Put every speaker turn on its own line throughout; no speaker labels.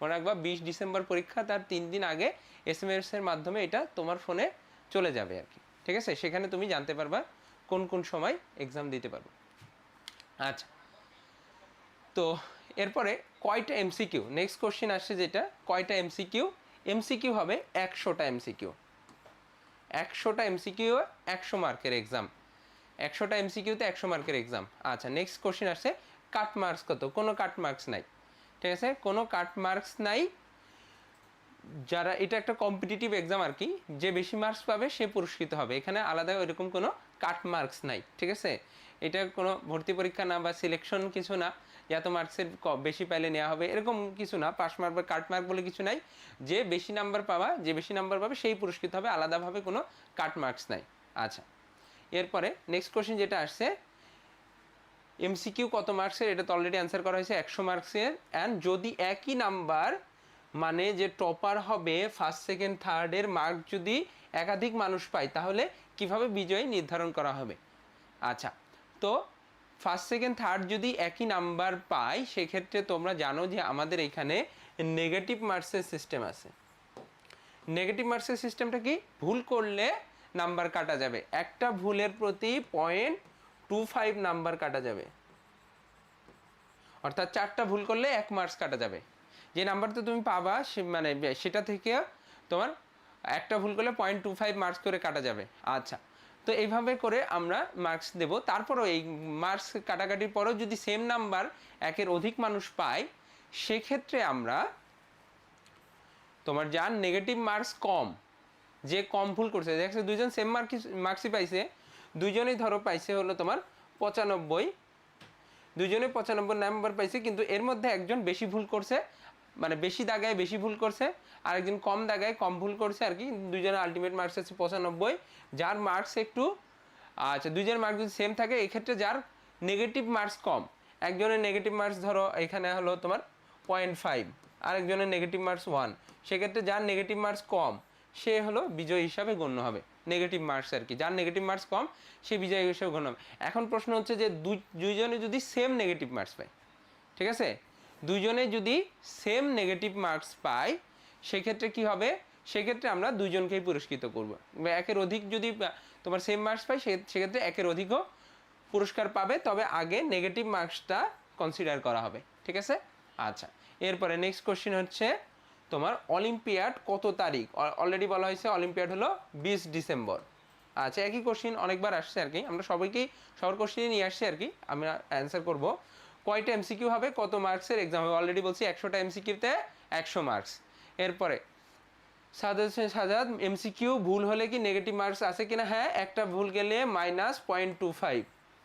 মনে রাখবা, বিশ ডিসেম্বর পরীক্ষা, তার তিন দিন আগে এস এম এর মাধ্যমে এটা তোমার ফোনে চলে যাবে আর কি। ঠিক আছে? সেখানে তুমি জানতে পারবা কোন কোন সময় এক্সাম দিতে পারব। আচ্ছা। তো এরপরে কয়টা এমসিকিউ নেক্সট কোশ্চেন আসছে যেটা, কয়টা এমসিকিউ এমসিকিউ হবে একশোটা এমসিকিউ একশোটা এমসিকিউ একশো মার্কের এক্সাম একশোটা এমসিকিউতে একশো মার্কের এক্সাম আচ্ছা নেক্সট কোশ্চেন আসছে কাট মার্কস কত? কোনো কাট মার্কস নাই। ঠিক আছে? কোনো কাট মার্কস নাই। যারা, এটা একটা কম্পিটিটিভ এক্সাম আর কি। যে বেশি মার্কস পাবে, সে পুরস্কৃত হবে। এখানে আলাদা ওইরকম কোনো কাট মার্কস নাই, ঠিক আছে? এটা কোনো ভর্তি পরীক্ষা না বা সিলেকশন কিছু না। এত মার্কসের বেশি পাইলে নেওয়া হবে, এরকম কিছু না। পাস মার্ক বা কাট মার্ক বলে কিছু নাই। যে বেশি নাম্বার পাওয়া যে বেশি নাম্বার পাবে, সেই পুরস্কৃত হবে। আলাদাভাবে কোনো কাট মার্কস নাই। আচ্ছা। এরপরে নেক্সট কোশ্চেন যেটা আসছে এমসিকিউ কত মার্কসের এটা তো অলরেডি অ্যান্সার করা হয়েছে, একশো মার্কসের অ্যান্ড যদি একই নাম্বার মানে যে টপার হবে ফার্স্ট সেকেন্ড থার্ডের মার্ক যদি একাধিক মানুষ পায়, তাহলে কীভাবে বিজয়ী নির্ধারণ করা হবে? আচ্ছা তো ফার্স্ট সেকেন্ড থার্ড যদি একই নাম্বার পায়, সেক্ষেত্রে তোমরা জানো যে আমাদের এখানে নেগেটিভ মার্কসের সিস্টেম আছে। নেগেটিভ মার্কসের সিস্টেমটা কি? ভুল করলে নাম্বার কাটা যাবে। একটা ভুলের প্রতি পয়েন্ট টু ফাইভ নাম্বার কাটা যাবে। অর্থাৎ চারটা ভুল করলে এক মার্কস কাটা যাবে। যে নাম্বারটা তুমি পাবা, সে মানে সেটা থেকে তোমার একটা ভুল করলে পয়েন্ট টু ফাইভ মার্কস করে কাটা যাবে। আচ্ছা তো এইভাবে করে আমরা মার্কস দেব। তারপরও এই মার্কস কাটাকাটির পরেও যদি সেম নাম্বার একের অধিক মানুষ পায়, সেক্ষেত্রে আমরা তোমার যার নেগেটিভ মার্কস কম, যে কম ভুল করছে, দেখছ দুজন সেম মার্ক মার্কসই পাইছে দুজনেই ধরো পাইছে হলো তোমার পঁচানব্বই। দুজনে পঁচানব্বই নাম্বার পাইছে, কিন্তু এর মধ্যে একজন বেশি ভুল করছে মানে বেশি দাগায় বেশি ভুল করছে আর একজন কম দাগায় কম ভুল করছে আর কি। দুজনের আলটিমেট মার্কস আছে পঁচানব্বই, যার মার্কস একটু আচ্ছা দুজনের মার্কস যদি সেম থাকে, এক্ষেত্রে যার নেগেটিভ মার্কস কম, একজনের নেগেটিভ মার্কস ধরো এখানে হলো তোমার পয়েন্ট ফাইভ আরেকজনের নেগেটিভ মার্কস ওয়ান সেক্ষেত্রে যার নেগেটিভ মার্কস কম, সে হলো বিজয় হিসাবে গণ্য হবে। নেগেটিভ মার্কস আর কি। যার নেগেটিভ মার্কস কম, সে বিজয় হিসাবে গণ্য হবে। এখন প্রশ্ন হচ্ছে যে দুই, দুইজনে যদি সেম নেগেটিভ মার্কস পায়, ঠিক আছে? দুইজনে যদি সেম নেগেটিভ মার্কস পায়, সেক্ষেত্রে কি হবে? সেক্ষেত্রে আমরা দুইজনকেই পুরস্কৃত করব। একের অধিক যদি তোমার সেম মার্কস পাই সেক্ষেত্রে একের অধিকও পুরস্কার পাবে, তবে আগে নেগেটিভ মার্কসটা কনসিডার করা হবে, ঠিক আছে? আচ্ছা এরপরে নেক্সট কোশ্চেন হচ্ছে তোমার অলিম্পিয়াড কত তারিখ? অলরেডি বলা হয়েছে অলিম্পিয়াড হলো বিশ ডিসেম্বর। আচ্ছা একই কোশ্চিন অনেকবার আসছে আর কি। আমরা সবাইকেই, সবার কোশ্চিনই নিয়ে আসছি আর কি। আমরা অ্যান্সার করব। কয়টা এমসিকিউ হবে? কত মার্কসের এক্সাম হবে? অলরেডি বলছি একশোটা এমসিকিউতে একশো মার্কস এরপরে, সাজাদ সাজাদ এমসিকিউ ভুল হলে কি নেগেটিভ মার্কস আছে কিনা? হ্যাঁ একটা ভুল গেলে minus point two five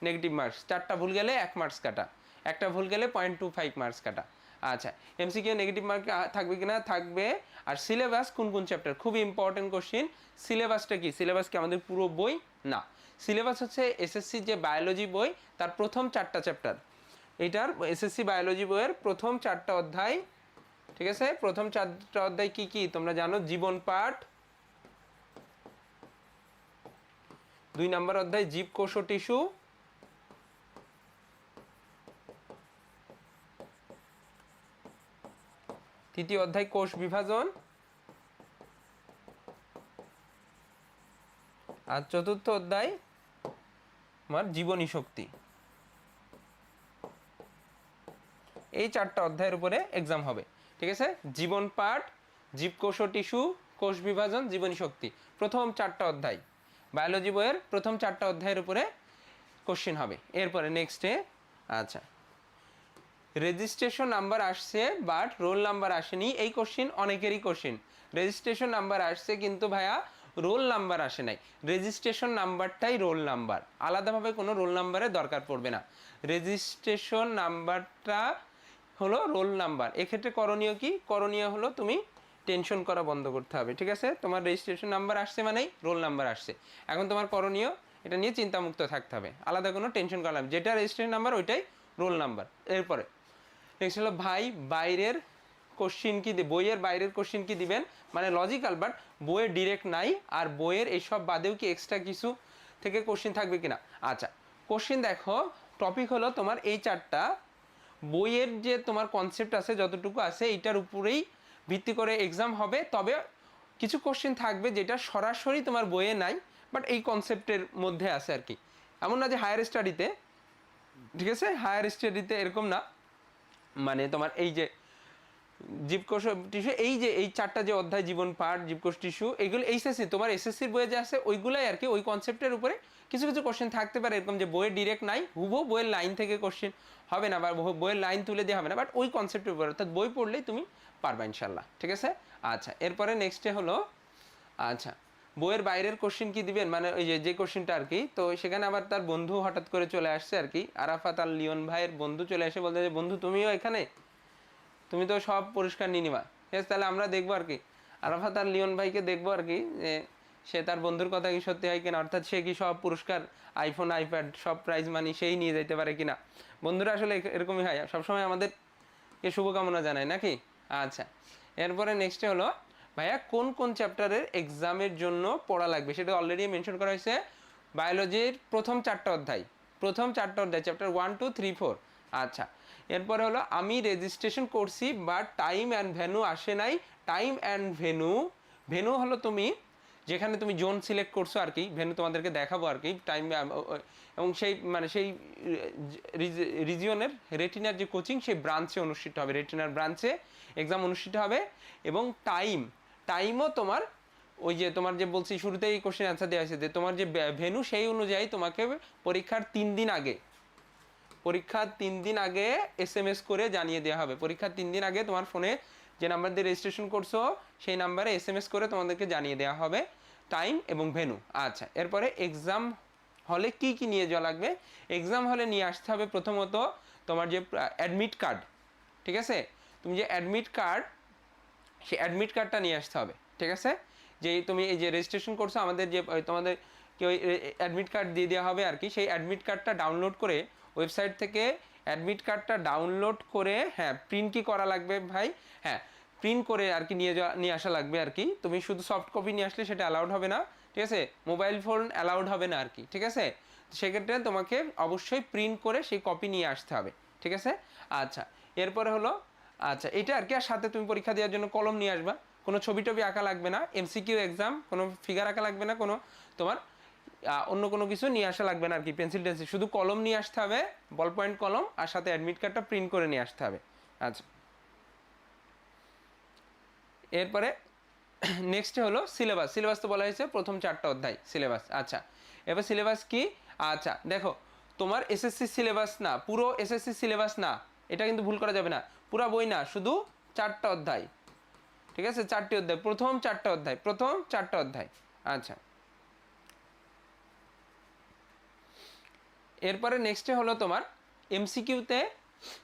negative marks চারটা ভুল গেলে এক মার্কস কাটা। একটা ভুল গেলে পয়েন্ট টু ফাইভ মার্কস কাটা। আচ্ছা এমসিকিউ নেগেটিভ মার্ক থাকবে কিনা? থাকবে। আর সিলেবাস কোন কোন চ্যাপ্টার খুবই ইম্পর্টেন্ট কোশ্চিন সিলেবাসটা কি? সিলেবাস কি আমাদের পুরো বই? না। সিলেবাস হচ্ছে এসএসসি যে বায়োলজি বই, তার প্রথম চারটা চ্যাপ্টার এটার এসএসসি বায়োলজি বইয়ের প্রথম চারটা অধ্যায়। ঠিক আছে? প্রথম চারটা অধ্যায় কি কি? তোমরা জানো, জীবন পাঠ। দুই নম্বর অধ্যায়, জীবকোষ টিস্যু। তৃতীয় অধ্যায় কোষ বিভাজন। আর চতুর্থ অধ্যায় আমার জীবনী শক্তি। এই চারটা অধ্যায়ের উপরে এক্সাম হবে। ঠিক আছে? জীবন পাঠ, জীবকোষ টিস্যু, কোষ বিভাজন, জীবনী শক্তি। প্রথম চারটা অধ্যায়। বায়োলজি বইয়ের প্রথম চারটা অধ্যায়ের উপরে কোশ্চেন হবে। এরপরে নেক্সটে আচ্ছা। রেজিস্ট্রেশন নাম্বার আসছে বাট রোল নাম্বার আসেনি। এই কোশ্চিন অনেকেরই কোশ্চিন রেজিস্ট্রেশন নাম্বার আসছে কিন্তু ভাইয়া রোল নাম্বার আসে নাই। রেজিস্ট্রেশন নাম্বারটাই রোল নাম্বার আলাদাভাবে কোনো রোল নাম্বারের দরকার পড়বে না। রেজিস্ট্রেশন নাম্বারটা হলো রোল নাম্বার এক্ষেত্রে করণীয় কি? করণীয় হলো তুমি টেনশন করা বন্ধ করতে হবে, ঠিক আছে? তোমার রেজিস্ট্রেশন নাম্বার আসছে মানেই রোল নাম্বার আসছে। এখন তোমার করণীয়, এটা নিয়ে চিন্তামুক্ত থাকতে হবে। আলাদা কোনো টেনশন করা লাগবে যেটা রেজিস্ট্রেশন নাম্বার ওইটাই রোল নাম্বার এরপরে নেক্সট হলো ভাই, বাইরের কোশ্চিন কি বইয়ের বাইরের কোশ্চিন কি দিবেন? মানে লজিক্যাল বাট বইয়ের ডিরেক্ট নাই, আর বইয়ের এইসব বাদেও কি এক্সট্রা কিছু থেকে কোশ্চিন থাকবে কিনা? আচ্ছা কোশ্চিন দেখো টপিক হলো তোমার এই চারটা। বইয়ের যে তোমার কনসেপ্ট আছে, যতটুকু আছে এটার উপরেই ভিত্তি করে এক্সাম হবে। তবে কিছু কোশ্চেন থাকবে যেটা সরাসরি তোমার বইয়ে নাই বাট এই কনসেপ্টের মধ্যে আছে আর কি। এমন না যে হায়ার স্টাডিতে ঠিক আছে? হায়ার স্টাডিতে এরকম না। মানে তোমার এই যে জীবকোষ টিস্যু, এই যে এই চারটা যে অধ্যায়, জীবন, পাঠ, জীবকোষ টিস্যু এগুলো এইচএসসি, তোমার এসএসসির বইয়ে যে আছে, ওইগুলাই আর কি, ওই কনসেপ্টের উপরে কিছু কিছু কোশ্চেন থাকতে পারে, এরকম যে বইয়ের ডিরেক্ট নাই হুবো বইয়ের লাইন থেকে কোশ্চেন হবে না বা বইয়ের লাইন তুলে দেওয়া হবে না বাট ওই কনসেপ্টের উপরে, অর্থাৎ বই পড়লেই তুমি পারবা ইনশাল্লাহ ঠিক আছে? আচ্ছা এরপরে নেক্সটে হলো আচ্ছা বইয়ের বাইরের কোশ্চেন কি দিবেন? মানে ওই যে যে কোশ্চেনটা আর কি তো সেখানে আবার তার বন্ধু হঠাৎ করে চলে আসছে আর কি আরাফাত আল লিওন ভাইয়ের বন্ধু চলে এসে বলতে যে, বন্ধু, তুমিও এখানে? তুমি তো সব পুরস্কার নিয়ে নিবা। ঠিক আছে, তাহলে আমরা দেখব আর কি আরাফাত আর লিওন ভাইকে দেখব আর কি যে, সে তার বন্ধুর কথা কি সত্যি হয় কিনা, অর্থাৎ সে কি সব পুরস্কার আইফোন আইপ্যাড সব প্রাইজ মানি সেই নিয়ে যেতে পারে কিনা। বন্ধুরা, আসলে এরকমই হয়। সবসময় আমাদেরকে শুভকামনা জানায়, নাকি? আচ্ছা এরপরে নেক্সটে হলো ভাইয়া, কোন কোন চ্যাপ্টারের এক্সামের জন্য পড়া লাগবে? সেটা অলরেডি মেনশন করা হয়েছে। বায়োলজির প্রথম চারটা অধ্যায়। প্রথম চারটা অধ্যায় chapter one two three four আচ্ছা এরপরে হলো, আমি রেজিস্ট্রেশন করছি বাট টাইম অ্যান্ড ভেনু আসে নাই। টাইম অ্যান্ড ভেনু ভেনু হলো তুমি, যেখানে তুমি জোন সিলেক্ট করছ আর কি ভেনু তোমাদেরকে দেখাবো আর কি টাইম এবং সেই মানে সেই রিজিয়নের রেটিনার যে কোচিং সেই ব্রাঞ্চে অনুষ্ঠিত হবে। রেটিনার ব্রাঞ্চে এক্সাম অনুষ্ঠিত হবে এবং টাইম টাইমও তোমার ওই যে তোমার যে বলছি শুরুতেই কোশ্চেন অ্যান্সার দেওয়া হয়েছে যে তোমার যে ভেনু সেই অনুযায়ী তোমাকে পরীক্ষার তিন দিন আগে, পরীক্ষার তিন দিন আগে এস এম এস করে জানিয়ে দেওয়া হবে। পরীক্ষার তিন দিন আগে তোমার ফোনে যে নাম্বার দিয়ে রেজিস্ট্রেশন করছ, সেই নাম্বারে এস এম এস করে তোমাদেরকে জানিয়ে দেওয়া হবে টাইম এবং ভেনু আচ্ছা এরপরে এক্সাম হলে কি কি নিয়ে যাওয়া লাগবে? এক্সাম হলে নিয়ে আসতে হবে প্রথমত তোমার যে অ্যাডমিট কার্ড ঠিক আছে? তুমি যে অ্যাডমিট কার্ড সেই অ্যাডমিট কার্ডটা নিয়ে আসতে হবে, ঠিক আছে? যে তুমি এই যে রেজিস্ট্রেশন করছ, আমাদের যে তোমাদের কি ওই অ্যাডমিট কার্ড দিয়ে দেওয়া হবে আর কি, সেই অ্যাডমিট কার্ডটা ডাউনলোড করে ওয়েবসাইট থেকে অ্যাডমিট কার্ডটা ডাউনলোড করে হ্যাঁ প্রিন্ট কি করা লাগবে ভাই? হ্যাঁ প্রিন্ট করে আর কি নিয়ে যাওয়া, নিয়ে আসা লাগবে আর কি। তুমি শুধু সফট কপি নিয়ে আসলে সেটা অ্যালাউড হবে না, ঠিক আছে? মোবাইল ফোন অ্যালাউড হবে না আর কি, ঠিক আছে? সেক্ষেত্রে তোমাকে অবশ্যই প্রিন্ট করে সেই কপি নিয়ে আসতে হবে, ঠিক আছে? আচ্ছা এরপরে হলো আচ্ছা এটা আর কি, আর সাথে তুমি পরীক্ষা দেওয়ার জন্য কলম নিয়ে আসবা। কোনো ছবি টবি আঁকা লাগবে না এমসিকিউ এক্সাম কোনো ফিগার আঁকা লাগবে না, কোনো তোমার অন্য কোনো কিছু নিয়ে আসা লাগবে না আর কি পেন্সিল টেন্সিল শুধু কলম নিয়ে আসতে হবে বল পয়েন্ট কলম, আর সাথে অ্যাডমিট কার্ডটা প্রিন্ট করে নিয়ে আসতে হবে। আচ্ছা। এরপরে নেক্সট হলো সিলেবাস সিলেবাস তো বলা হয়েছে প্রথম চারটা অধ্যায় সিলেবাস আচ্ছা এবার সিলেবাস কি? আচ্ছা দেখো, তোমার এসএসসি সিলেবাস না, পুরো এসএসসি সিলেবাস না, এটা কিন্তু ভুল করা যাবে না। পুরো বই না, শুধু চারটা অধ্যায়। ঠিক আছে? চারটি অধ্যায়। প্রথম চারটা অধ্যায়। প্রথম চারটা অধ্যায়। আচ্ছা। এরপরে নেক্সটে হলো তোমার এমসিকিউতে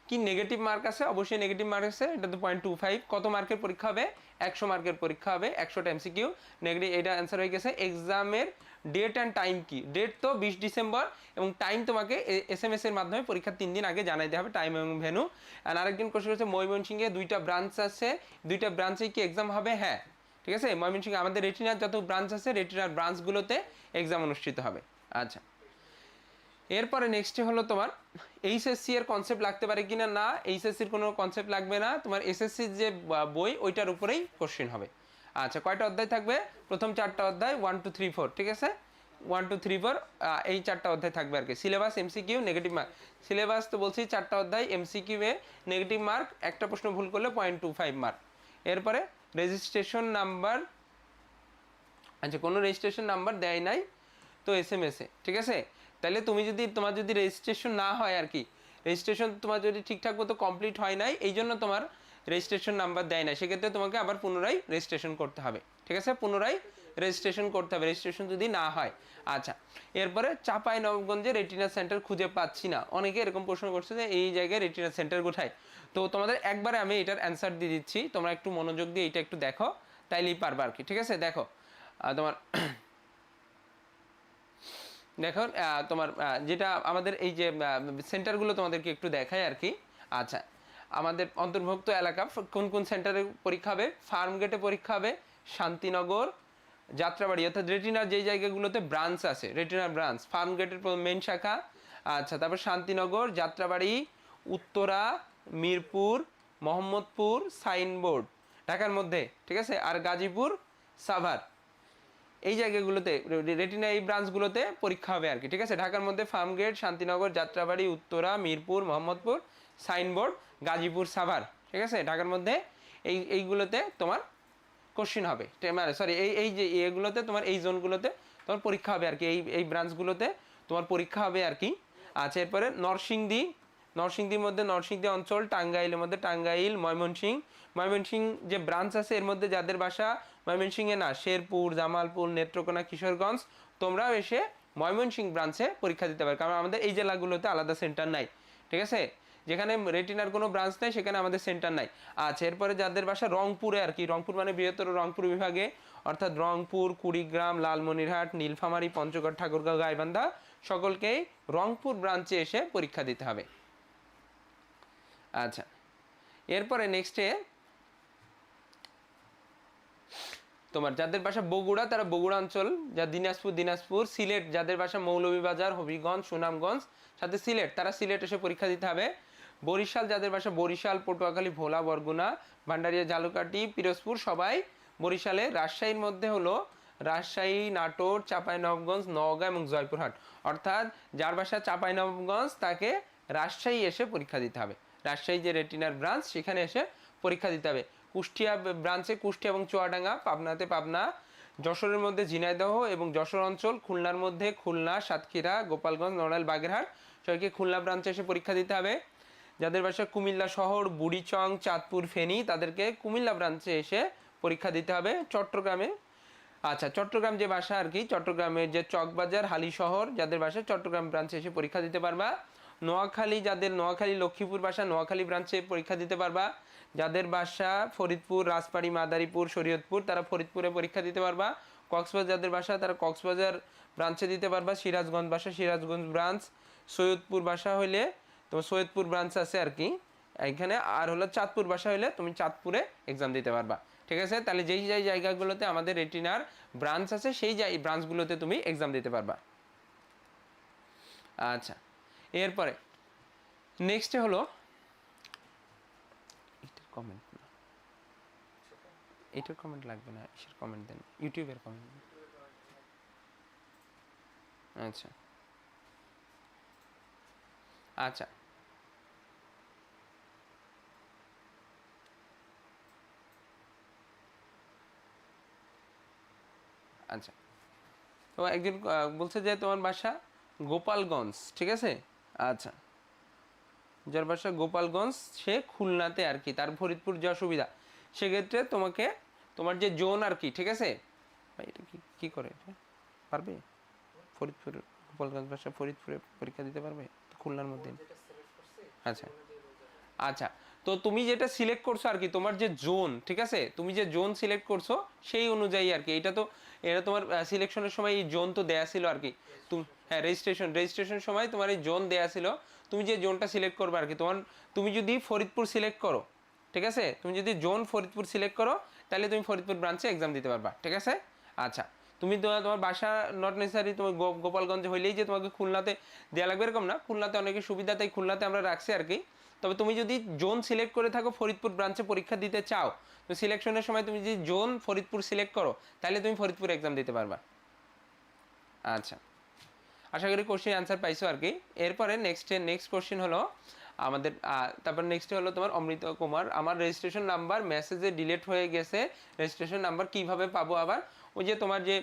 কি নেগেটিভ মার্ক আছে? অবশ্যই নেগেটিভ মার্ক আছে। এটা তো পয়েন্ট টু ফাইভ কত মার্কের পরীক্ষা হবে? একশো মার্কের পরীক্ষা হবে। একশোটা এমসিকিউ নেগেটিভ এটা অ্যান্সার হয়ে গেছে। এক্সামের ডেট অ্যান্ড টাইম কি? ডেট তো বিশ ডিসেম্বর এবং টাইম তোমাকে এস এম এস এর মাধ্যমে পরীক্ষার তিন দিন আগে জানাই দেওয়া হবে টাইম এবং ভেনু আর আরেকজন কোশ্চেন হচ্ছে, ময়মনসিংহে দুইটা ব্রাঞ্চ আছে। দুইটা ব্রাঞ্চে কি এক্সাম হবে? হ্যাঁ। ঠিক আছে? ময়মনসিংহে আমাদের রেটিনার যত ব্রাঞ্চ আছে রেটিনার ব্রাঞ্চগুলোতে এক্সাম অনুষ্ঠিত হবে। আচ্ছা। এরপরে নেক্সটে হলো তোমার এইচএসসি এর কনসেপ্ট লাগতে পারে কিনা? না এইচএসসির কোনো কনসেপ্ট লাগবে না। তোমার এসএসসির যে বই, ওইটার উপরেই কোশ্চেন হবে। আচ্ছা কয়টা অধ্যায় থাকবে? প্রথম চারটা অধ্যায় ওয়ান টু থ্রি ফোর ঠিক আছে? ওয়ান টু থ্রি ফোর এই চারটা অধ্যায় থাকবে আর কি। Syllabus MCQ negative mark syllabus তো বলছি চারটা অধ্যায় এমসিকিউ এ নেগেটিভ মার্ক একটা প্রশ্ন ভুল করলে পয়েন্ট টু ফাইভ মার্ক এরপরে রেজিস্ট্রেশন নাম্বার আচ্ছা কোনো রেজিস্ট্রেশন নাম্বার দেয় নাই, তো এস এম এসে ঠিক আছে? তাহলে তুমি যদি, তোমার যদি রেজিস্ট্রেশন না হয় আর কি রেজিস্ট্রেশন তোমার যদি ঠিকঠাক মতো কমপ্লিট হয় নাই, এই জন্য তোমার রেজিস্ট্রেশন নাম্বার দেয় না। সেক্ষেত্রে তোমাকে আবার পুনরায় রেজিস্ট্রেশন করতে হবে। ঠিক আছে? পুনরায় রেজিস্ট্রেশন করতে হবে। রেজিস্ট্রেশন যদি না হয় আচ্ছা। এরপরে চাপাই নবগঞ্জে রেটিনা সেন্টার খুঁজে পাচ্ছি না। অনেকে এরকম প্রশ্ন করছে যে, এই জায়গায় রেটিনা সেন্টার কোথায়? তো তোমাদের একবারে আমি এটার অ্যান্সার দিয়ে দিচ্ছি। তোমরা একটু মনোযোগ দিয়ে এটা একটু দেখো, তাইলেই পারবা আর কি। ঠিক আছে? দেখো তোমার দেখো তোমার যেটা আমাদের এই যে সেন্টারগুলো তোমাদেরকে একটু দেখায় আর কি। আচ্ছা আমাদের অন্তর্ভুক্ত এলাকা কোন কোন সেন্টারে পরীক্ষা হবে? ফার্ম গেটে পরীক্ষা হবে, শান্তিনগর, যাত্রাবাড়ি, অর্থাৎ রেটিনার যেই জায়গাগুলোতে ব্রাঞ্চ আছে, রেটিনার ব্রাঞ্চ, ফার্ম গেটের মেন শাখা আচ্ছা তারপর শান্তিনগর, যাত্রাবাড়ি, উত্তরা, মিরপুর, মোহাম্মদপুর, সাইনবোর্ড, ঢাকার মধ্যে, ঠিক আছে? আর গাজীপুর, সাভার। এই জায়গাগুলোতে রেটিনা এই ব্রাঞ্চগুলোতে পরীক্ষা হবে আর কি, ঠিক আছে? ঢাকার মধ্যে ফার্মগেট, শান্তিনগর, যাত্রাবাড়ি, উত্তরা, মিরপুর, মোহাম্মদপুর, সাইনবোর্ড, গাজীপুর, সাভার, ঠিক আছে? ঢাকার মধ্যে এই, এইগুলোতে তোমার কোশ্চিন হবে মানে সরি এই এই যে এগুলোতে তোমার, এই জোনগুলোতে তোমার পরীক্ষা হবে আর কি, এই এই ব্রাঞ্চগুলোতে তোমার পরীক্ষা হবে আর কি। আচ্ছা এরপরে নরসিংদী নরসিংদীর মধ্যে নরসিংদী অঞ্চল, টাঙ্গাইলের মধ্যে টাঙ্গাইল, ময়মনসিং। ময়মনসিং যে ব্রাঞ্চ আছে, এর মধ্যে যাদের বাসা ময়মনসিংহে না, শেরপুর, জামালপুর, নেত্রকোনা, কিশোরগঞ্জ, তোমরাও এসে ময়মনসিং ব্রাঞ্চে পরীক্ষা দিতে পারো। কারণ আমাদের এই জেলাগুলোতে আলাদা সেন্টার নাই, ঠিক আছে? যেখানে রেটিনার কোনো ব্রাঞ্চ নাই, সেখানে আমাদের সেন্টার নাই। আচ্ছা এরপরে যাদের বাসা রংপুরে আর কি, রংপুর মানে বৃহত্তর রংপুর বিভাগে, অর্থাৎ রংপুর, কুড়িগ্রাম, লালমনিরহাট, নীলফামারী, পঞ্চগড়, ঠাকুরগাঁও, গাইবান্ধা, সকলকেই রংপুর ব্রাঞ্চে এসে পরীক্ষা দিতে হবে। আচ্ছা। এরপরে নেক্সটে তোমার যাদের বাসা বগুড়া, তারা বগুড়া অঞ্চল, যা দিনাজপুর দিনাজপুর, সিলেট, যাদের বাসা মৌলভীবাজার, হবিগঞ্জ, সুনামগঞ্জ, সাথে সিলেট, তারা সিলেট এসে পরীক্ষা দিতে হবে। বরিশাল, যাদের বাসা বরিশাল, পটুয়াখালী, ভোলা, বরগুনা, ভান্ডারিয়া, জালুকাটি, পিরোজপুর, সবাই বরিশালে। রাজশাহীর মধ্যে হলো রাজশাহী, নাটোর, চাঁপাইনবাবগঞ্জ, নওগাঁ এবং জয়পুরহাট। অর্থাৎ যার বাসা চাঁপাইনবাবগঞ্জ, তাকে রাজশাহী এসে পরীক্ষা দিতে হবে। রাজশাহী যে রেটিনার ব্রাঞ্চ সেখানে এসে পরীক্ষা দিতে হবে। কুষ্টিয়া ব্রাঞ্চে কুষ্টিয়া এবং চুয়াডাঙ্গা, পাবনাতে পাবনা, যশোরের মধ্যে ঝিনাইদহ এবং যশোর অঞ্চল, খুলনার মধ্যে খুলনা, সাতক্ষীরা, গোপালগঞ্জ, নড়াইল, বাগেরহাট, সবাইকে খুলনা ব্রাঞ্চে এসে পরীক্ষা দিতে হবে। যাদের বাসা কুমিল্লা শহর, বুড়িচং, চাঁদপুর, ফেনী, তাদেরকে কুমিল্লা ব্রাঞ্চে এসে পরীক্ষা দিতে হবে চট্টগ্রামে। আচ্ছা চট্টগ্রাম যে বাসা আর কি, চট্টগ্রামের যে চকবাজার, হালি শহর, যাদের বাসা চট্টগ্রাম ব্রাঞ্চে এসে পরীক্ষা দিতে পারবা। নোয়াখালী যাদের, নোয়াখালী লক্ষ্মীপুর বাসা, নোয়াখালী ব্রাঞ্চে পরীক্ষা দিতে পারবা। যাদের বাসা ফরিদপুর, রাজবাড়ী, মাদারীপুর, শরীয়তপুর, তারা ফরিদপুরে পরীক্ষা দিতে পারবা। কক্সবাজার যাদের বাসা, তারা কক্সবাজার ব্রাঞ্চে দিতে পারবা। সিরাজগঞ্জ বাসা, সিরাজগঞ্জ ব্রাঞ্চ সৈয়দপুর বাসা হইলে, তোমার সৈয়দপুর ব্রাঞ্চ আছে আর কি। এখানে আর হলো চাঁদপুর বাসা হইলে তুমি চাঁদপুরে এক্সাম দিতে পারবা। ঠিক আছে? তাহলে যেই যেই জায়গাগুলোতে আমাদের রেটিনার ব্রাঞ্চ আছে, সেই ব্রাঞ্চগুলোতে তুমি এক্সাম দিতে পারবা। আচ্ছা। এরপরে নেক্সটে হলো, এটার কমেন্ট না। এটার কমেন্ট লাগবে না, এসের কমেন্ট দেন ইউটিউবের কমেন্ট আচ্ছা। আচ্ছা। আচ্ছা। তো একজন বলছে যে তোমার বাসা গোপালগঞ্জ, ঠিক আছে? আচ্ছা। যার বাসা গোপালগঞ্জ, সে খুলনাতে আর কি, তার ফরিদপুর যাওয়া সুবিধা। সেক্ষেত্রে তোমাকে, তোমার যে জোন আর কি, ঠিক আছে? এটা কি, কী করে এটা? পারবে? ফরিদপুর, গোপালগঞ্জ বাসা ফরিদপুরে পরীক্ষা দিতে পারবে? খুলনার মধ্যে? আচ্ছা আচ্ছা। তো তুমি যেটা সিলেক্ট করছ আর কি, তোমার যে জোন ঠিক আছে? তুমি যে জোন সিলেক্ট করছ, সেই অনুযায়ী আর কি। এটা তো, এটা তোমার সিলেকশনের সময় এই জোন তো দেয়া ছিল আর কি। তুমি হ্যাঁ রেজিস্ট্রেশন রেজিস্ট্রেশন সময় তোমার এই জোন দেয়া ছিল। তুমি যে জোনটা সিলেক্ট করবে আর কি, তোমার, তুমি যদি ফরিদপুর সিলেক্ট করো, ঠিক আছে? তুমি যদি জোন ফরিদপুর সিলেক্ট করো, তাহলে তুমি ফরিদপুর ব্রাঞ্চে এক্সাম দিতে পারবা, ঠিক আছে? আচ্ছা তুমি তোমার তোমার বাসা নট নেসারি তোমার গোপালগঞ্জে হইলেই যে তোমাকে খুলনাতে দেওয়া লাগবে এরকম না। খুলনাতে অনেকের সুবিধা, তাই খুলনাতে আমরা রাখছি আর কি। তবে তুমি যদি জোন সিলেক্ট করে থাকো ফরিদপুর ব্রাঞ্চে পরীক্ষা দিতে চাও, তো সিলেকশনের সময় তুমি যদি জোন ফরিদপুর সিলেক্ট করো, তাহলে তুমি ফরিদপুর এক্সাম দিতে পারবা। আচ্ছা। আশা করি কোশ্চেন অ্যান্সার পাইছো আর কি। এরপরে নেক্সট নেক্সট কোশ্চেন হলো আমাদের তারপর নেক্সট হলো তোমার অমৃত কুমার। আমার রেজিস্ট্রেশন নাম্বার মেসেজে ডিলিট হয়ে গেছে। রেজিস্ট্রেশন নাম্বার কীভাবে পাবো আবার? ওই যে তোমার যে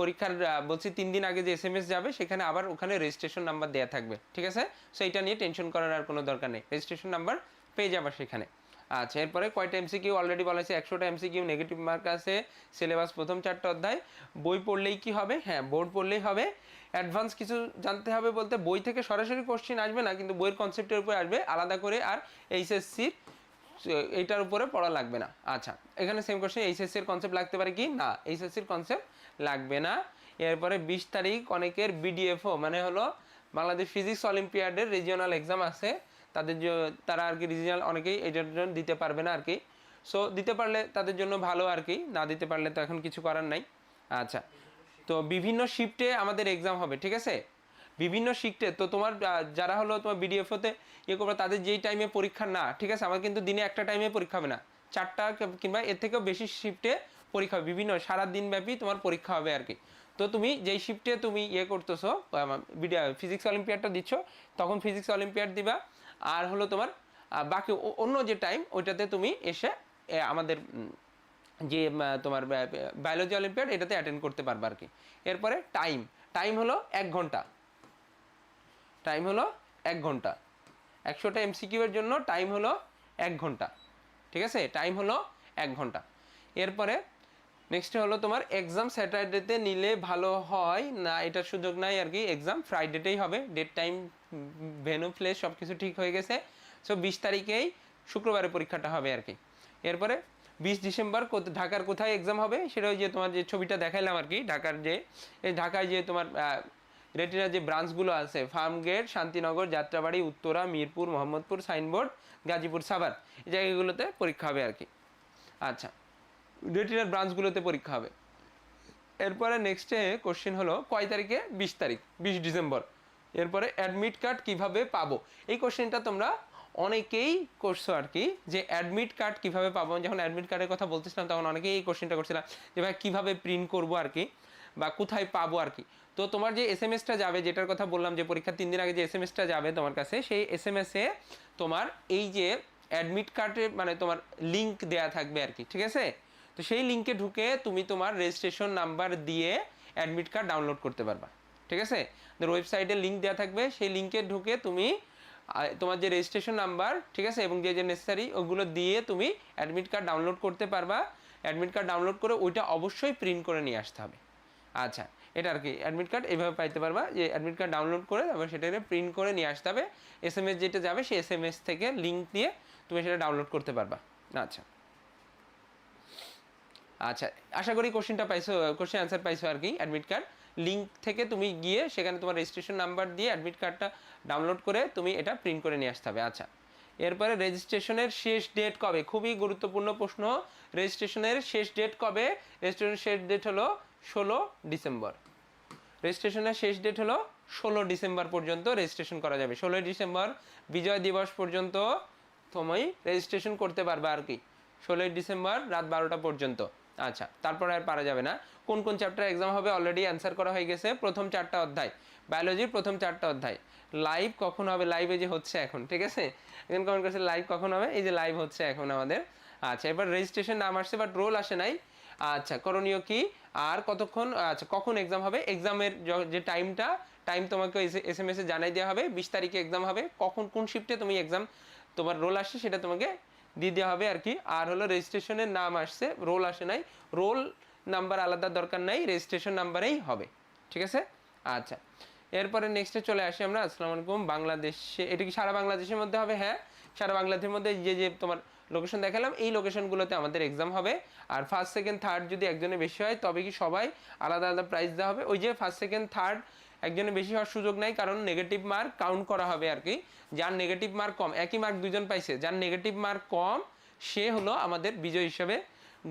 পরীক্ষার বলছি তিন দিন আগে যে এস এম এস যাবে, সেখানে আবার ওখানে রেজিস্ট্রেশন নাম্বার দেওয়া থাকবে, ঠিক আছে? সো এটা নিয়ে টেনশন করার আর কোনো দরকার নেই। রেজিস্ট্রেশন নাম্বার পেয়ে যাবে সেখানে। আচ্ছা এরপরে কয়টা এমসিকিউ অলরেডি বলা হয়েছে একশোটা এমসিকিউ নেগেটিভ মার্ক আছে সিলেবাস প্রথম চারটা অধ্যায়। বই পড়লেই কি হবে? হ্যাঁ বোর্ড পড়লেই হবে। অ্যাডভান্স কিছু জানতে হবে বলতে, বই থেকে সরাসরি কোশ্চেন আসবে না, কিন্তু বইয়ের কনসেপ্টের উপরে আসবে, আলাদা করে আর এইচএসসির এইটার উপরে পড়া লাগবে না। আচ্ছা এখানে সেম কোশ্চেন এইচএসসির কনসেপ্ট লাগতে পারে কি? না এইচএসসির কনসেপ্ট লাগবে না। এরপরে বিশ তারিখ অনেকের বিডিএফও মানে হলো বাংলাদেশ ফিজিক্স অলিম্পিয়াডের রিজিওনাল এক্সাম আছে। তাদের তারা আর কি রিজিওনাল অনেকেই এটার জন্য দিতে পারবে না আর কি। সো দিতে পারলে তাদের জন্য ভালো আর কি, না দিতে পারলে তো এখন কিছু করার নাই। আচ্ছা তো বিভিন্ন শিফটে আমাদের এক্সাম হবে, ঠিক আছে? বিভিন্ন শিফটে তো তোমার যারা হলো তোমার বিডিএফওতে ইয়ে করবে, তাদের যেই টাইমে পরীক্ষা না, ঠিক আছে? আমার কিন্তু দিনে একটা টাইমে পরীক্ষা হবে না। চারটা কিংবা এর থেকেও বেশি শিফটে পরীক্ষা বিভিন্ন সারা দিন ব্যাপী তোমার পরীক্ষা হবে আর কি। তো তুমি যেই শিফটে তুমি ইয়ে করতেছো ফিজিক্স অলিম্পিয়াডটা দিচ্ছ, তখন ফিজিক্স অলিম্পিয়াড দিবা। আর হলো তোমার বাকি অন্য যে টাইম ওইটাতে তুমি এসে আমাদের যে তোমার বায়োলজি অলিম্পিয়াড এটাতে অ্যাটেন্ড করতে পারবে আর কি। এরপরে টাইম টাইম হলো এক ঘণ্টা। টাইম হলো এক ঘণ্টা। একশোটা এমসিকিউ এর জন্য টাইম হলো এক ঘণ্টা। ঠিক আছে? টাইম হলো এক ঘণ্টা। এরপরে নেক্সট হলো তোমার এক্সাম স্যাটারডেতে নিলে ভালো হয়। না, এটার সুযোগ নাই আর কি এক্সাম ফ্রাইডেতেই হবে। ডেট টাইম ভেনু প্লেস সব কিছু ঠিক হয়ে গেছে। সো বিশ তারিখেই শুক্রবারে পরীক্ষাটা হবে আর কি। এরপরে বিশ ডিসেম্বর ঢাকার কোথায় এক্সাম হবে? সেটা ওই যে তোমার যে ছবিটা দেখাইলাম আর কি, ঢাকার যে ঢাকায় যে তোমার রেটিনার যে ব্রাঞ্চগুলো আছে ফার্মগেট শান্তিনগর, যাত্রাবাড়ি, উত্তরা, মিরপুর, মোহাম্মদপুর সাইনবোর্ড গাজীপুর, সাভার, এই জায়গাগুলোতে পরীক্ষা হবে আর কি। আচ্ছা। রেটিনার ব্রাঞ্চগুলোতে পরীক্ষা হবে। এরপরে নেক্সটে কোশ্চেন হলো, কয় তারিখে? বিশ তারিখ, বিশ ডিসেম্বর। এরপরে অ্যাডমিট কার্ড কীভাবে পাবো? এই কোশ্চেনটা তোমরা অনেকেই করছ আর কি, যে অ্যাডমিট কার্ড কীভাবে পাবো? যখন অ্যাডমিট কার্ডের কথা বলতেছিলাম, তখন অনেকেই এই কোশ্চেনটা করছিলাম, যে ভাই, কীভাবে প্রিন্ট করব আর কি? বা কোথায় পাবো আর কি? তো তোমার যে এস এম এসটা যাবে, যেটার কথা বললাম যে পরীক্ষার তিন দিন আগে যে এস এম এসটা যাবে তোমার কাছে, সেই এস এম এসে তোমার এই যে অ্যাডমিট কার্ডে মানে তোমার লিঙ্ক দেয়া থাকবে আর কি, ঠিক আছে? তো সেই লিঙ্কে ঢুকে তুমি তোমার রেজিস্ট্রেশন নাম্বার দিয়ে অ্যাডমিট কার্ড ডাউনলোড করতে পারবা, ঠিক আছে? তোর ওয়েবসাইটে লিঙ্ক দেওয়া থাকবে, সেই লিঙ্কে ঢুকে তুমি তোমার যে রেজিস্ট্রেশন নাম্বার ঠিক আছে? এবং যে যে নেসেসারি ওগুলো দিয়ে তুমি অ্যাডমিট কার্ড ডাউনলোড করতে পারবা। অ্যাডমিট কার্ড ডাউনলোড করে ওইটা অবশ্যই প্রিন্ট করে নিয়ে আসতে হবে। আচ্ছা এটা আর কি। অ্যাডমিট কার্ড এইভাবে পাইতে পারবা যে অ্যাডমিট কার্ড ডাউনলোড করে তারপর সেটাকে প্রিন্ট করে নিয়ে আসতে হবে। এস যেটা যাবে, সেই এস থেকে লিঙ্ক দিয়ে তুমি সেটা ডাউনলোড করতে পারবা। আচ্ছা। আচ্ছা আশা করি কোশ্চেনটা পাইছো কোশ্চেন অ্যান্সার পাইছো আর কি অ্যাডমিট কার্ড লিঙ্ক থেকে তুমি গিয়ে সেখানে তোমার রেজিস্ট্রেশন নাম্বার দিয়ে অ্যাডমিট কার্ডটা ডাউনলোড করে তুমি এটা প্রিন্ট করে নিয়ে আসতে হবে। আচ্ছা এরপরে রেজিস্ট্রেশনের শেষ ডেট কবে? খুবই গুরুত্বপূর্ণ প্রশ্ন। রেজিস্ট্রেশনের শেষ ডেট কবে? রেজিস্ট্রেশনের শেষ ডেট হলো ষোলো ডিসেম্বর। রেজিস্ট্রেশনের শেষ ডেট হলো ষোলো ডিসেম্বর পর্যন্ত রেজিস্ট্রেশন করা যাবে। ষোলোই ডিসেম্বর, বিজয় দিবস পর্যন্ত তুমি রেজিস্ট্রেশন করতে পারবে আর কি। ষোলোই ডিসেম্বর রাত বারোটা পর্যন্ত। আচ্ছা তারপর আর পারা যাবে না। কোন কোন চ্যাপ্টার এক্সাম হবে অলরেডি অ্যান্সার করা হয়ে গেছে? প্রথম চারটা অধ্যায়। বায়োলজির প্রথম চারটা অধ্যায়। লাইভ কখন হবে? লাইভে যে হচ্ছে এখন, ঠিক আছে? এখন কমেন্ট করছে লাইভ কখন হবে? এই যে লাইভ হচ্ছে এখন আমাদের। আচ্ছা এবার রেজিস্ট্রেশন নাম আসছে বাট রোল আসে নাই। আচ্ছা করণীয় কি? আর কতক্ষণ? আচ্ছা কখন এক্সাম হবে? এক্সামের যে টাইমটা টাইম তোমাকে এস এম এস জানাই দেওয়া হবে। বিশ তারিখে এক্সাম হবে। কখন, কোন শিফটে তুমি এক্সাম তোমার রোল আসছে, সেটা তোমাকে দিয়ে দেওয়া হবে আর কি। আর হলো রেজিস্ট্রেশনের নাম আসছে রোল আসে নাই। রোল নাম্বার আলাদা, দরকার নাই রেজিস্ট্রেশন নাম্বারেই হবে। ঠিক আছে? আচ্ছা। এরপরে নেক্সটে চলে আসি আমরা, আসসালামু আলাইকুম, বাংলাদেশে, এটা কি সারা বাংলাদেশের মধ্যে হবে? হ্যাঁ সারা বাংলাদেশের মধ্যে যে যে তোমার লোকেশন দেখালাম, এই লোকেশনগুলোতে আমাদের এক্সাম হবে। আর ফার্স্ট সেকেন্ড থার্ড যদি একজনের বেশি হয়, তবে কি সবাই আলাদা আলাদা প্রাইজ দেওয়া হবে? ওই যে ফার্স্ট সেকেন্ড থার্ড একজনের বেশি হওয়ার সুযোগ নাই, কারণ নেগেটিভ মার্ক কাউন্ট করা হবে আর কি। যার নেগেটিভ মার্ক কম, একই মার্ক দুজন পাইছে, যার নেগেটিভ মার্ক কম, সে হলো আমাদের বিজয় হিসাবে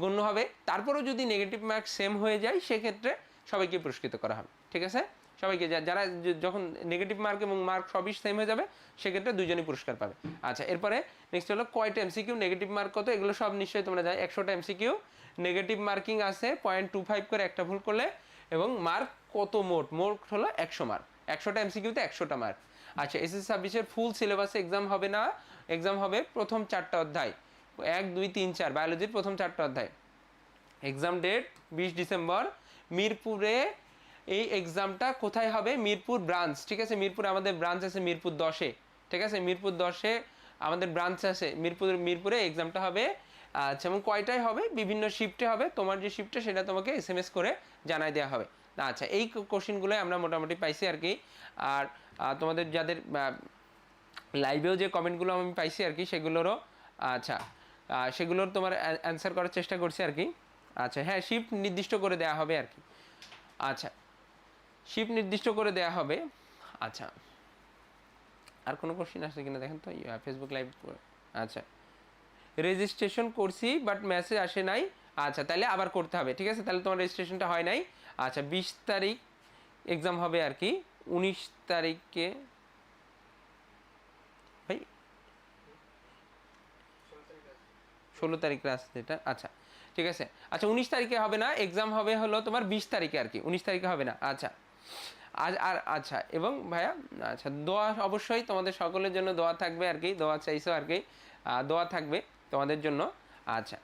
গণ্য হবে। তারপরেও যদি নেগেটিভ মার্ক সেম হয়ে যায়, সেক্ষেত্রে সবাইকে পুরস্কৃত করা হবে, ঠিক আছে? সবাইকে যারা যখন নেগেটিভ মার্ক এবং মার্ক সবই সেম হয়ে যাবে, সেক্ষেত্রে দুজনই পুরস্কার পাবে। আচ্ছা এরপরে নেক্সট হলো কয়টা এমসিকিউ নেগেটিভ মার্ক কত? এগুলো সব নিশ্চয়ই তোমরা যায় একশোটা এমসিকিউ নেগেটিভ মার্কিং আছে পয়েন্ট টু ফাইভ করে একটা ভুল করলে এবং মার্ক কত মোট? মোট হলো একশো মার্ক একশোটা এমসিকিউতে একশোটা মার্ক আচ্ছা এসএসসি ছাব্বিশের ফুল সিলেবাসে এক্সাম হবে না এক্সাম হবে প্রথম চারটা অধ্যায়। এক, দুই, তিন, চার বায়োলজির প্রথম চারটা অধ্যায়। এক্সাম ডেট বিশ ডিসেম্বর, মিরপুরে এই এক্সামটা কোথায় হবে? মিরপুর ব্রাঞ্চ ঠিক আছে? মিরপুর আমাদের ব্রাঞ্চ আছে মিরপুর দশে, ঠিক আছে? মিরপুর দশে আমাদের ব্রাঞ্চ আছে, মিরপুর, মিরপুরে এক্সামটা হবে আচ্ছা এবং কয়টায় হবে? বিভিন্ন শিফটে হবে। তোমার যে শিফটে সেটা তোমাকে এস এম এস করে জানাই দেওয়া হবে। আচ্ছা এই কোশ্চেনগুলো আমরা মোটামুটি পাইছি আর কি। আর তোমাদের যাদের লাইভেও যে কমেন্টগুলো আমি পাইছি আর কি, সেগুলোরও আচ্ছা সেগুলোর তোমার অ্যান্সার করার চেষ্টা করছি আর কি। আচ্ছা হ্যাঁ শিফট নির্দিষ্ট করে দেওয়া হবে আর কি। আচ্ছা শিফট নির্দিষ্ট করে দেওয়া হবে। আচ্ছা আর কোনো কোশ্চিন আসছে কিনা দেখেন তো? ফেসবুক লাইভ আচ্ছা। রেজিস্ট্রেশন করছি বাট মেসেজ আসে নাই। আচ্ছা তাহলে আবার করতে হবে, ঠিক আছে? তাহলে তোমার রেজিস্ট্রেশনটা হয় নাই। আচ্ছা বিশ তারিখ এক্সাম হবে আর কি। উনিশ তারিখে ভাই, ষোলো তারিখে আসছে এটা আচ্ছা ঠিক আছে। আচ্ছা উনিশ তারিখে হবে না এক্সাম হবে হলো তোমার বিশ তারিখে আর কি, উনিশ তারিখে হবে না আচ্ছা। আজ আর আচ্ছা এবং ভাইয়া আচ্ছা দোয়া অবশ্যই তোমাদের সকলের জন্য দোয়া থাকবে আর কি, দোয়া চাইছো আর কি দোয়া থাকবে। তোমাদের জন্য। আচ্ছা।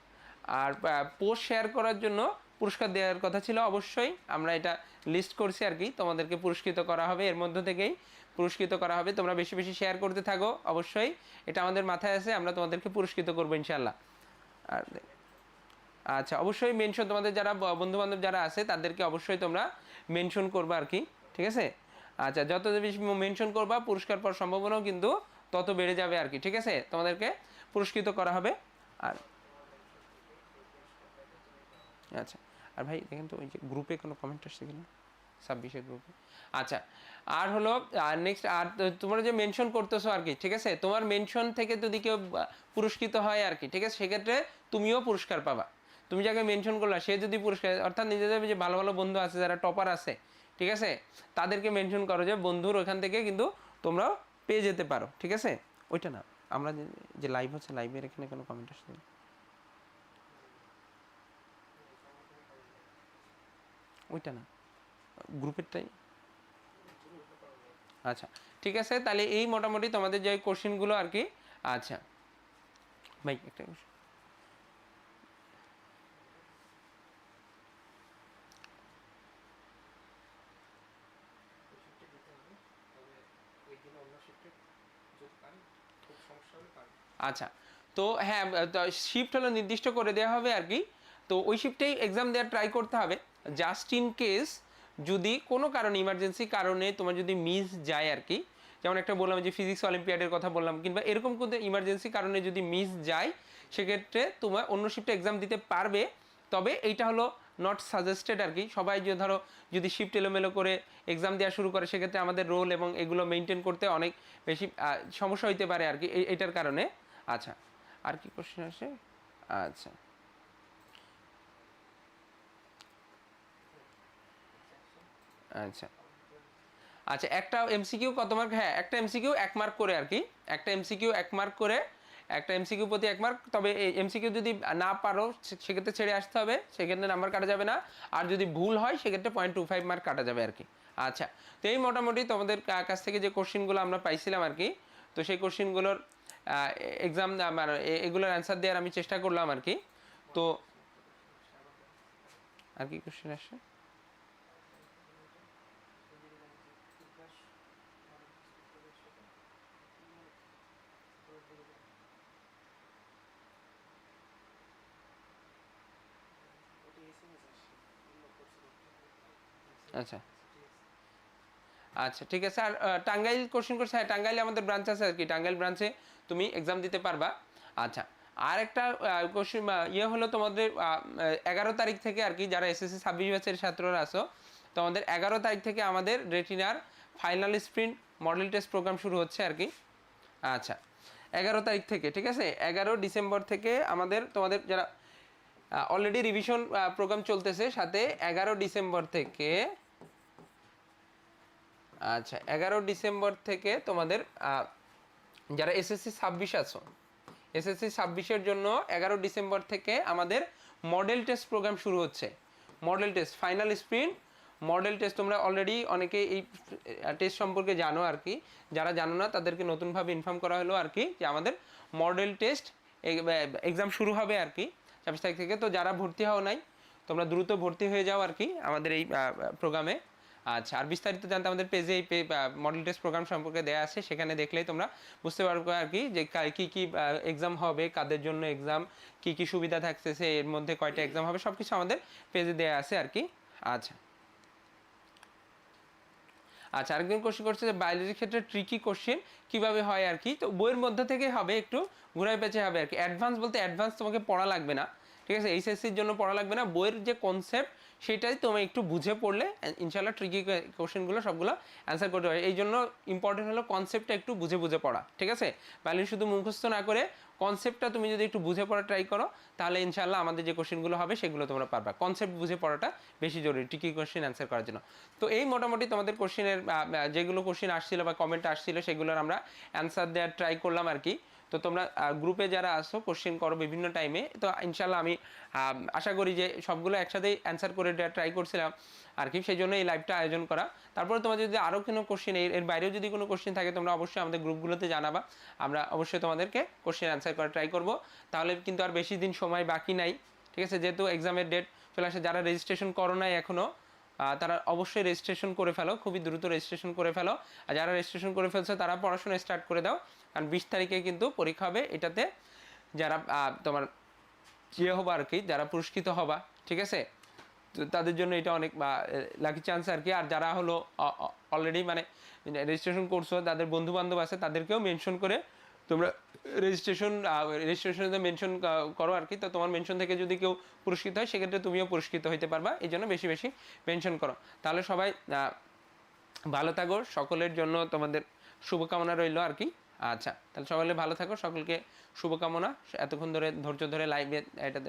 আর পোস্ট শেয়ার করার জন্য পুরস্কার দেওয়ার কথা ছিল অবশ্যই। আমরা এটা লিস্ট করছি আর কি। তোমাদেরকে পুরস্কৃত করা হবে। এর মধ্য থেকেই পুরস্কৃত করা হবে। তোমরা বেশি বেশি শেয়ার করতে থাকো অবশ্যই। এটা আমাদের মাথায় আছে। আমরা তোমাদেরকে পুরস্কৃত করব ইনশাল্লাহ আর আচ্ছা অবশ্যই মেনশন তোমাদের যারা বন্ধু বান্ধব যারা আছে, তাদেরকে অবশ্যই তোমরা মেনশন করবা আর কি। ঠিক আছে? আচ্ছা যত বেশি মেনশন করবা, পুরস্কার পাওয়ার সম্ভাবনাও কিন্তু তত বেড়ে যাবে আর কি। ঠিক আছে? তোমাদেরকে পুরস্কৃত করা হবে। আর আচ্ছা আর ভাই দেখেন তো ওই যে গ্রুপে কোনো কমেন্ট আসছে কিনা? ছাব্বিশের গ্রুপে। আচ্ছা আর হলো, আর নেক্সট আর তোমরা যে মেনশন করতেছো আর কি, ঠিক আছে? তোমার মেনশন থেকে যদি কেউ পুরস্কৃত হয় আর কি, ঠিক আছে? সেক্ষেত্রে তুমিও পুরস্কার পাবা। তুমি যাকে মেনশন করলা, সে যদি পুরস্কার, অর্থাৎ নিজেদের যে ভালো ভালো বন্ধু আছে, যারা টপার আছে, ঠিক আছে? তাদেরকে মেনশন করো যে বন্ধুর ওখান থেকে কিন্তু তোমরাও পেয়ে যেতে পারো, ঠিক আছে? ওইটা না। আমরা যে- লাইভ হচ্ছে লাইভের এখানে কোনো কমেন্ট আসছে? ওইটা না গ্রুপেরটাই আচ্ছা ঠিক আছে, তাহলে এই মোটামুটি তোমাদের যে কোশ্চেনগুলো আর কি আচ্ছা ভাই, একটা question। আচ্ছা তো হ্যাঁ শিফট হলো নির্দিষ্ট করে দেওয়া হবে আর কি। তো ওই শিফটেই এক্সাম দেওয়ার ট্রাই করতে হবে। জাস্ট ইন কেস যদি কোনো কারণে ইমার্জেন্সি কারণে তোমার যদি মিস যায় আর কি, যেমন একটা বললাম যে ফিজিক্স অলিম্পিয়াডের কথা বললাম, কিংবা এরকম কোনো ইমার্জেন্সি কারণে যদি মিস যায়, সেক্ষেত্রে তোমার অন্য শিফটে এক্সাম দিতে পারবে। তবে এইটা হলো নট সাজেস্টেড আর কি। সবাই যে ধরো, যদি শিফট এলোমেলো করে এক্সাম দেওয়া শুরু করে, সেক্ষেত্রে আমাদের রোল এবং এগুলো মেনটেন করতে অনেক বেশি সমস্যা হইতে পারে আর কি এটার কারণে। আচ্ছা আর কি কোশ্চেন আসে? আচ্ছা। আচ্ছা। আচ্ছা একটা এমসিকিউ কত মার্ক হ্যাঁ একটা এমসিকিউ এক মার্ক করে আর কি। একটা এমসিকিউ এক মার্ক করে একটা এমসিকিউ প্রতি এক মার্ক তবে এই এমসিকিউ যদি না পারো সেক্ষেত্রে ছেড়ে আসতে হবে, সেক্ষেত্রে নাম্বার কাটা যাবে না। আর যদি ভুল হয়, সেক্ষেত্রে পয়েন্ট টু ফাইভ মার্ক কাটা যাবে আর কি আচ্ছা তো এই মোটামুটি তোমাদের কাছ থেকে যে কোশ্চেনগুলো আমরা পাইছিলাম আর কি তো সেই কোশ্চেনগুলোর এক্সাম মানে এগুলোর অ্যান্সার দেওয়ার আমি চেষ্টা করলাম আর কি তো আর কি কোশ্চেন আসে? আচ্ছা। আচ্ছা ঠিক আছে। আর টাঙ্গাইল কোশ্চেন করছে হ্যাঁ টাঙ্গাইলে আমাদের ব্রাঞ্চ আছে আর কি। টাঙ্গাইল ব্রাঞ্চে তুমি এক্সাম দিতে পারবা। আচ্ছা আর একটা কোশ্চেন ইয়ে হলো তোমাদের এগারো তারিখ থেকে আর কি, যারা এসএসসি ছাব্বিশ ব্যাচের ছাত্ররা আছো, তোমাদের এগারো তারিখ থেকে আমাদের রেটিনার final sprint model test programme শুরু হচ্ছে আর কি। আচ্ছা এগারো তারিখ থেকে, ঠিক আছে? এগারো ডিসেম্বর থেকে আমাদের, তোমাদের যারা অলরেডি রিভিশন প্রোগ্রাম চলতেছে, সাথে এগারো ডিসেম্বর থেকে আচ্ছা এগারো ডিসেম্বর থেকে তোমাদের যারা এসএসসি ছাব্বিশ আছো, এসএসসি ছাব্বিশের জন্য এগারো ডিসেম্বর থেকে আমাদের মডেল টেস্ট প্রোগ্রাম শুরু হচ্ছে। Model test final sprint model test তোমরা অলরেডি অনেকে এই টেস্ট সম্পর্কে জানো আর কি। যারা জানো না, তাদেরকে নতুনভাবে ইনফর্ম করা হলো আর কি, যে আমাদের মডেল টেস্ট এক্সাম শুরু হবে আর কি, ছাব্বিশ তারিখ থেকে। তো যারা ভর্তি হও নাই, তোমরা দ্রুত ভর্তি হয়ে যাও আর কি আমাদের এই প্রোগ্রামে আচ্ছা আর বিস্তারিত জানতে আমাদের পেজে এই মডেল টেস্ট প্রোগ্রাম সম্পর্কে দেওয়া আছে, সেখানে দেখলেই তোমরা বুঝতে পারবে আর কি যে কা- কি এক্সাম হবে, কাদের জন্য এক্সাম কি কি সুবিধা থাকতেছে, এর মধ্যে কয়টা এক্সাম হবে সব কিছু আমাদের পেজে দেওয়া আছে আর কি। আচ্ছা। আচ্ছা আরেকজন কোশ্চেন করছে যে বায়োলজির ক্ষেত্রে ট্রিকি কোশ্চেন কীভাবে হয় আর কি? তো বইয়ের মধ্যে থেকে হবে, একটু ঘুরাই পেঁচে হবে আর কি। অ্যাডভান্স বলতে অ্যাডভান্স তোমাকে পড়া লাগবে না। ঠিক আছে? এইচএসসির জন্য পড়া লাগবে না। বইয়ের যে কনসেপ্ট সেটাই তুমি একটু বুঝে পড়লে ইনশাল্লাহ ট্রিকি কোশ্চেনগুলো সবগুলো অ্যান্সার করতে পারবে। এই জন্য ইম্পর্টেন্ট হলো কনসেপ্টটা একটু বুঝে বুঝে পড়া, ঠিক আছে? ব্যালেন্স শুধু মুখস্থ না করে কনসেপ্টটা তুমি যদি একটু বুঝে পড়া ট্রাই করো, তাহলে ইনশাল্লাহ আমাদের যে কোশ্চেনগুলো হবে, সেগুলো তোমরা পারবা। কনসেপ্ট বুঝে পড়াটা বেশি জরুরি টিকি কোশ্চেন অ্যান্সার করার জন্য। তো এই মোটামুটি তোমাদের কোশ্চেনের যেগুলো কোশ্চেন আসছিল বা কমেন্ট আসছিল, সেগুলোর আমরা অ্যান্সার দেওয়ার ট্রাই করলাম আর কি। তো তোমরা গ্রুপে যারা আসো কোশ্চেন করো বিভিন্ন টাইমে তো ইনশাল্লাহ আমি আশা করি যে সবগুলো একসাথেই অ্যান্সার করে ট্রাই করছিলাম আর কি সেই জন্য এই লাইভটা আয়োজন করা। তারপরে তোমাদের যদি আরও কোনো কোশ্চেন এর বাইরেও যদি কোনো কোশ্চেন থাকে, তোমরা অবশ্যই আমাদের গ্রুপগুলোতে জানাবা। আমরা অবশ্যই তোমাদেরকে কোশ্চেন অ্যান্সার করার ট্রাই করব। তাহলে কিন্তু আর বেশি দিন সময় বাকি নাই। ঠিক আছে? যেহেতু এক্সামের ডেট চলে আসে, যারা রেজিস্ট্রেশন করো নাই এখনও তারা অবশ্যই রেজিস্ট্রেশন করে ফেলো, খুবই দ্রুত রেজিস্ট্রেশন করে ফেলো। আর যারা রেজিস্ট্রেশন করে ফেলছো, তারা পড়াশোনা স্টার্ট করে দাও। কারণ বিশ তারিখে কিন্তু পরীক্ষা হবে এটাতে। যারা তোমার ইয়ে হবা আর কি, যারা পুরস্কৃত হবা, ঠিক আছে? তাদের জন্য এটা অনেক লাকি চান্স আর কি। আর যারা হলো অলরেডি মানে রেজিস্ট্রেশন করছ, তাদের বন্ধু বান্ধব আছে, তাদেরকেও মেনশন করে তোমরা রেজিস্ট্রেশন রেজিস্ট্রেশনে মেনশন করো আর কি। তো তোমার মেনশন থেকে যদি কেউ পুরস্কৃত হয়, সেক্ষেত্রে তুমিও পুরস্কৃত হইতে পারবা। এই জন্য বেশি বেশি মেনশন করো। তাহলে সবাই ভালো থাকো। সকলের জন্য তোমাদের শুভকামনা রইল আর কি। আচ্ছা তাহলে সকলে ভালো থাকো। সকলকে শুভকামনা। এতক্ষণ ধরে, ধৈর্য ধরে লাইভে এটা